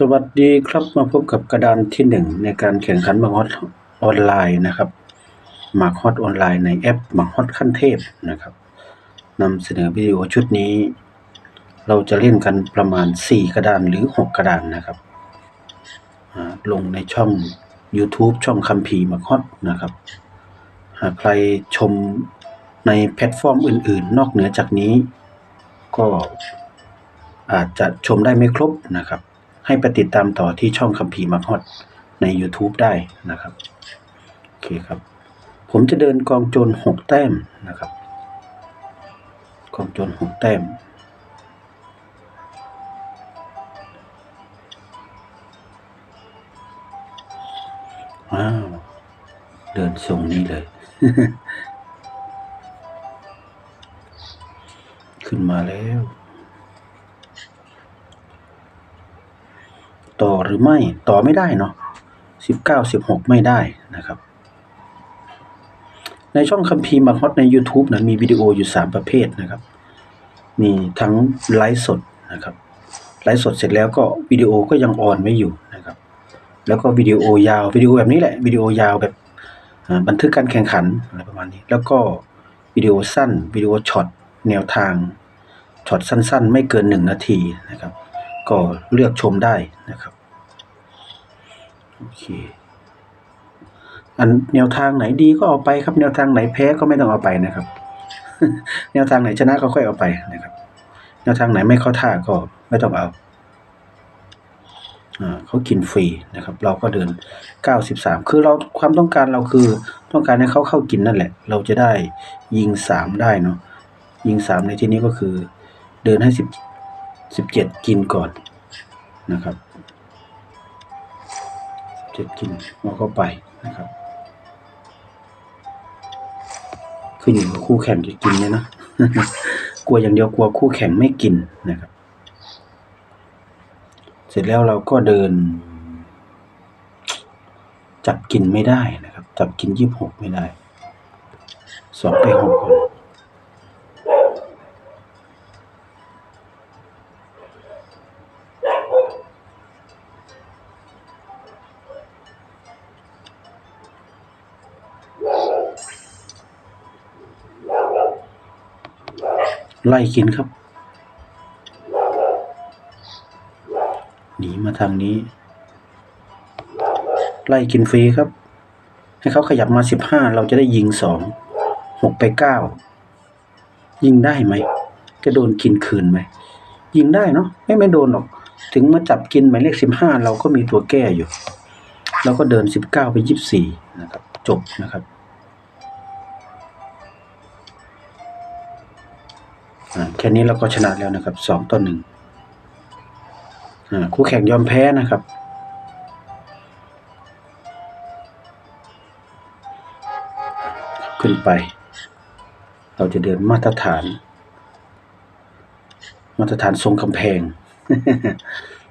สวัสดีครับมาพบกับกระดานที่หนึ่งในการแข่งขันหมากฮอตออนไลน์นะครับหมากฮอตออนไลน์ในแอปหมากฮอตขั้นเทพนะครับนำเสนอวิดีโอชุดนี้ เราจะเล่นกันประมาณ 4 กระดานหรือ 6 กระดานนะครับลงในช่อง YouTube ช่องคัมภีร์หมากฮอตนะครับ หากใครชมในแพลตฟอร์มอื่น ๆ นอกเหนือจากนี้ ก็อาจจะชมได้ไม่ครบนะครับ ให้ไปติดตามต่อที่ช่องคัมภีร์มักฮอตใน YouTube ได้นะครับ โอเคครับ ผมจะเดินกองโจรหกแต้มนะครับ กองโจรหกแต้ม ว้าว เดินทรงนี้เลย ขึ้นมาแล้ว ต่อห รือไม่ต่อไม่ได้เนาะสิบเก้าสิบหกไม่ได้นะครับ ในช่องคัมภีร์มาฮอตใน YouTube นะมีวิดีโออยู่สามประเภทนะครับ มีทั้งไลฟ์สดนะครับไลฟ์สดเสร็จแล้วก็วิดีโอก็ยังออนไว้อยู่นะครับ แล้วก็วิดีโอยาววิดีโอแบบนี้แหละวิดีโอยาวแบบบันทึกการแข่งขันอะไรประมาณนี้ แล้วก็วิดีโอสั้นวิดีโอช็อตแนวทางช็อตสั้น ๆ ไม่เกินหนึ่งนาทีนะครับ ก็เลือกชมได้นะครับ โอเคอันแนวทางไหนดีก็เอาไปครับ แนวทางไหนแพ้ก็ไม่ต้องเอาไปนะครับ แนวทางไหนชนะก็ค่อยเอาไปนะครับ แนวทางไหนไม่เข้าท่าก็ไม่ต้องเอาอ่าเขากินฟรีนะครับ เราก็เดิน 93 คือเราความต้องการเราคือต้องการให้เขาเข้ากินนั่นแหละ เราจะได้ยิง 3 ได้เนาะยิง 3 ในที่นี้ก็คือ เดินให้ 10 17 กินก่อนนะครับ เจ็ดกินเราก็ไปนะครับขึ้นอยู่กับคู่แข่งจะกินเนี่ยนะกลัวอย่างเดียวกลัวคู่แข่งไม่กินนะครับ เสร็จแล้วเราก็เดิน จับกินไม่ได้นะครับ จับกินยี่สิบหกไม่ได้สองไปหกคน ไล่กินครับ หนีมาทางนี้ ไล่กินฟรีครับ ให้เขาขยับมาสิบห้าเราจะได้ยิงสองหกไปเก้ายิงได้ไหมจะโดนกินคืนไหมยิงได้เนาะไม่ไม่โดนหรอก ถึงมาจับกินหมายเลขสิบห้าเราก็มีตัวแก้อยู่ เราก็เดินสิบเก้าไปยี่สิบสี่นะครับ จบนะครับ แค่นี้เราก็ชนะแล้วนะครับสองต่อหนึ่งคู่แข่งยอมแพ้นะครับ ขึ้นไป เราจะเดินมาตรฐาน มาตรฐานทรงกำแพง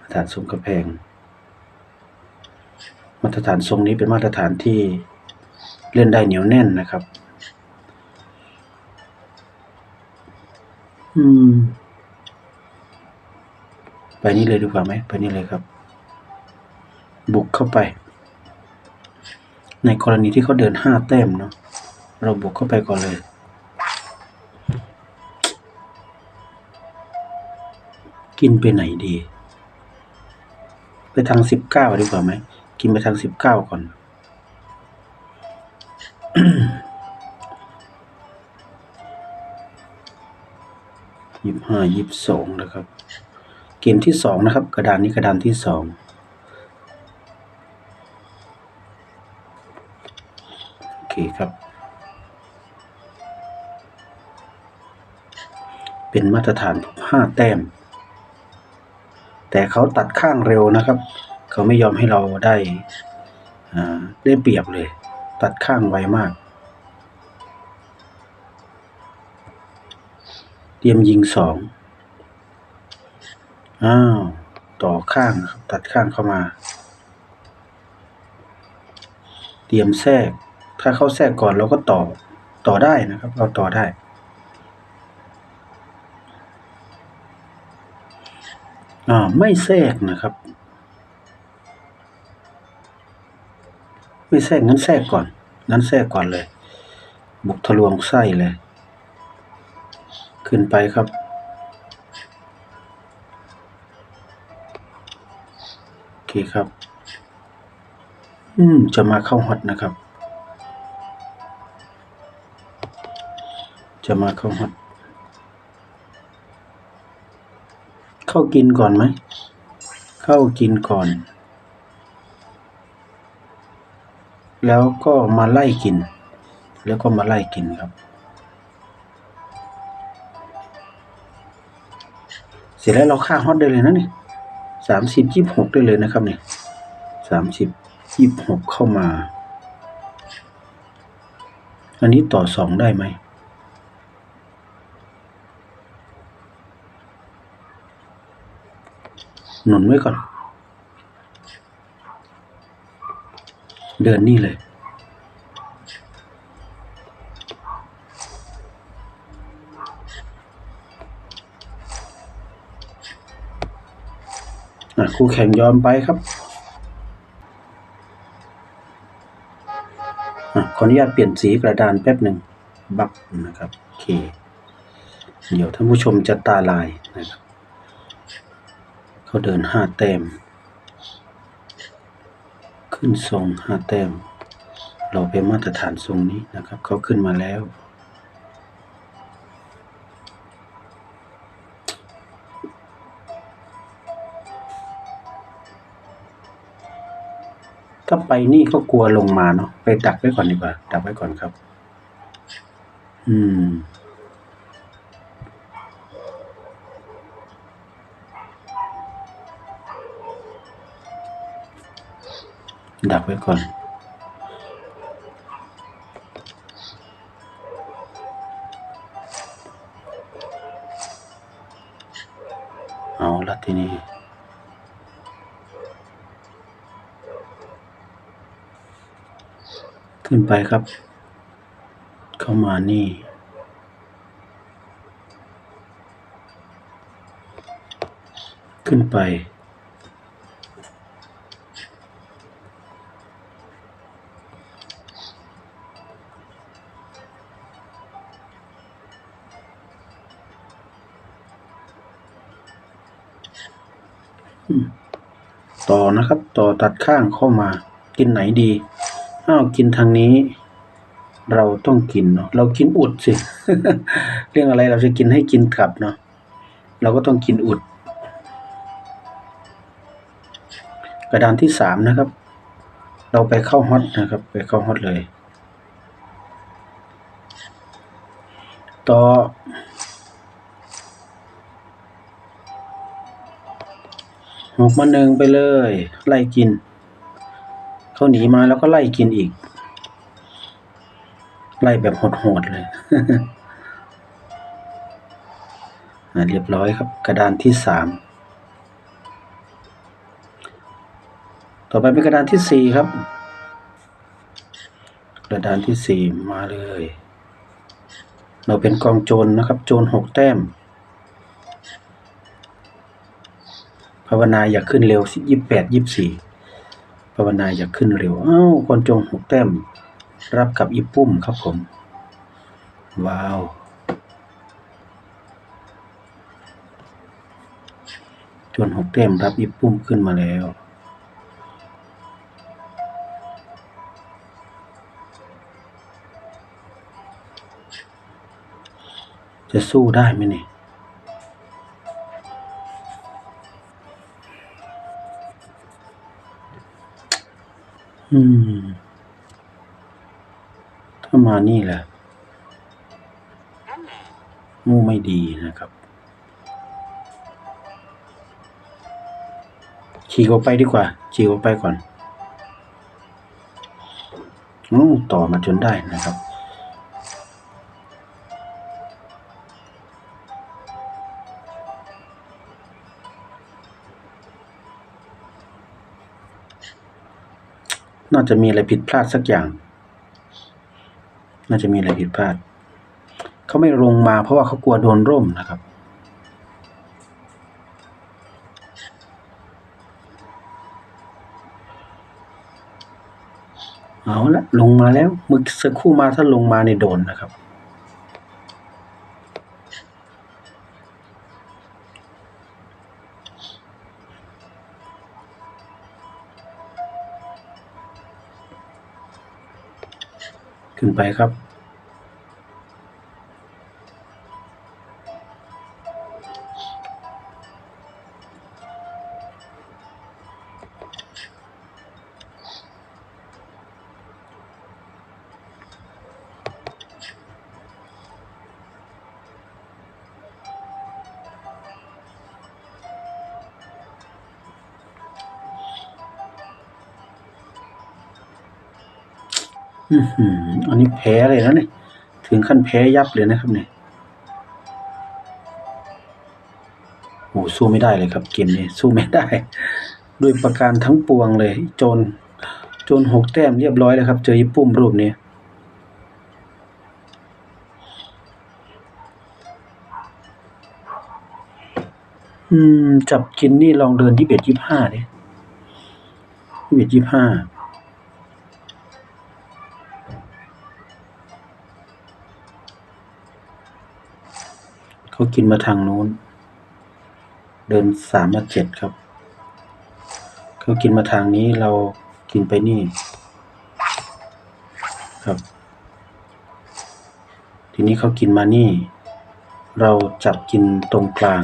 มาตรฐานทรงกำแพง มาตรฐานทรงนี้เป็นมาตรฐานที่เล่นได้เหนียวแน่นนะครับ อืม ไปนี่เลยดีกว่าไหม ไปนี่เลยครับ บุกเข้าไป ในกรณีที่เขาเดินห้าแต้มเนาะ เราบุกเข้าไปก่อนเลย กินไปไหนดี ไปทางสิบเก้าดีกว่าไหม กินไปทางสิบเก้าก่อน ยี่ห้ายี่สองนะครับ เกมที่สองนะครับ กระดานนี้กระดานที่สองโอเคครับ เป็นมาตรฐานห้าแต้ม แต่เขาตัดข้างเร็วนะครับ เขาไม่ยอมให้เราได้ได้เปรียบเลย ตัดข้างไวมาก รียมยิงสองอ้าว ต่อข้างครับ ตัดข้างเข้ามา เตรียมแทรก ถ้าเข้าแทรกก่อนเราก็ต่อ ต่อได้นะครับ เราต่อได้ อ่า ไม่แทรกนะครับ ไม่แทรกงั้นแทรกก่อน งั้นแทรกก่อนเลย บุกทะลวงไส้เลย ขึ้นไปครับ โอเคครับ อืม จะมาเข้าฮอตนะครับ จะมาเข้าฮอต เข้ากินก่อนไหม เข้ากินก่อน แล้วก็มาไล่กิน แล้วก็มาไล่กินครับ เสร็จแล้วเราฆ่าฮอตได้เลยนะนี่สามสิบยี่หกได้เลยนะครับเนี่ยสามสิบยี่หกเข้ามา อันนี้ต่อสองได้ไหมหนุนไว้ก่อน เดินนี่เลย คู่แข่งยอมไปครับอขออนุญาตเปลี่ยนสีกระดานแป๊บหนึ่งบักนะครับโอเค เดี๋ยวท่านผู้ชมจะตาลายนะครับเขาเดินห้าแต้ม ขึ้นทรงห้าแต้ม เราไปมาตรฐานทรงนี้นะครับ เขาขึ้นมาแล้ว ถ้าไปนี่ก็กลัวลงมาเนาะไปดักไว้ก่อนดีกว่า ดักไว้ก่อนครับ อืม ดักไว้ก่อน ขึ้นไปครับ เข้ามานี่ ขึ้นไป ต่อนะครับ ต่อตัดข้างเข้ามากินไหนดี อ้าวกินทางนี้ เราต้องกินเนาะเรากินอุดสิ เรื่องอะไรเราจะกินให้กินกลับเนาะเราก็ต้องกินอุด กระดานที่สามนะครับ เราไปเข้าฮอตนะครับ ไปเข้าฮอตเลย ต่อหกมาหนึ่งไปเลย ไล่กิน เขาหนีมาแล้วก็ไล่กินอีก ไล่แบบโหดๆเลยอะเรียบร้อยครับ กระดานที่สามต่อไปเป็นกระดานที่สี่ครับ กระดานที่สี่มาเลย เราเป็นกองโจรนะครับ โจรหกแต้ม ภาวนาอยากขึ้นเร็วยี่แปดยี่สี่ ภาวนาอยากขึ้นเร็วอ้าวคนจงหกแต้ม รับกับอีปุ้มครับผม ว้าว จนหกแต้มรับอีปุ้มขึ้นมาแล้วจะสู้ได้ไหมเนี่ย อืม ถ้ามานี่แหละมูไม่ดีนะครับ ขี่ออกไปดีกว่า ขี่ออกไปก่อนอต่อมาจนได้นะครับ น่าจะมีอะไรผิดพลาดสักอย่าง น่าจะมีอะไรผิดพลาด เขาไม่ลงมาเพราะว่าเขากลัวโดนร่มนะครับ เอาละลงมาแล้วมื่อสักคู่มาถ้าลงมาในโดนนะครับ ขึ้นไปครับ อืมอันนี้แพ้เลยนะเนี่ยถึงขั้นแพ้ยับเลยนะครับเนี่ยโอ้สู้ไม่ได้เลยครับเกมนี้สู้ไม่ได้ ด้วยประการทั้งปวงเลย โจนโจนหกแต้มเรียบร้อยแล้วครับ เจอญี่ปุ่มรูปนี้อืม จับกินนี่ลองเดินยี่สิบเอ็ดยี่ห้าดิยี่สิบเอ็ดยี่ห้า เขากินมาทางนู้น เดินสามมาเจ็ดครับ เขากินมาทางนี้เรากินไปนี่ ครับ ทีนี้เขากินมานี่ เราจับกินตรงกลาง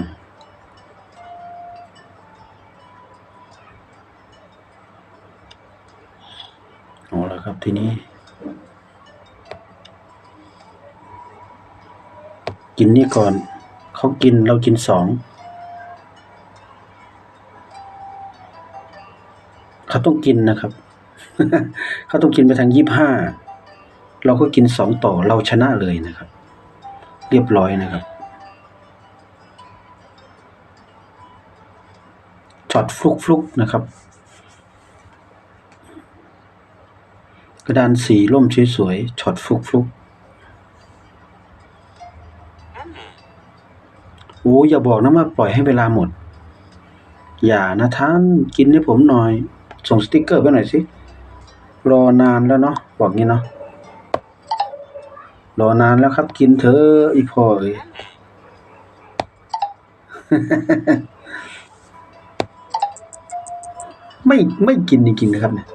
เอาละครับทีนี้กินนี่ก่อน เขากินเรากินสองเขาต้องกินนะครับ เขาต้องกินไปทางยี่ห้าเราก็กินสองต่อเราชนะเลยนะครับ เรียบร้อยนะครับช็อตฟลุกฟลุกนะครับ กระดานสีร่มสวยๆช็อตฟลุกฟลุก โอ้อย่าบอกนะว่าปล่อยให้เวลาหมด อย่านะท่านกินให้ผมหน่อย ส่งสติกเกอร์ไปหน่อยสิ รอนานแล้วเนาะบอกงี้เนาะรอนานแล้วครับ กินเถอะอีพ่อเอ้ยไม่ไม่กินจริงๆนะครับเนี่ย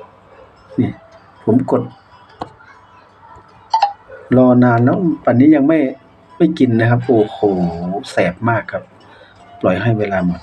เนี่ยผมกด รอนานแล้วป่านนี้ยังไม่ ไม่กินนะครับ โอ้โห แสบมากครับ ปล่อยให้เวลาหมด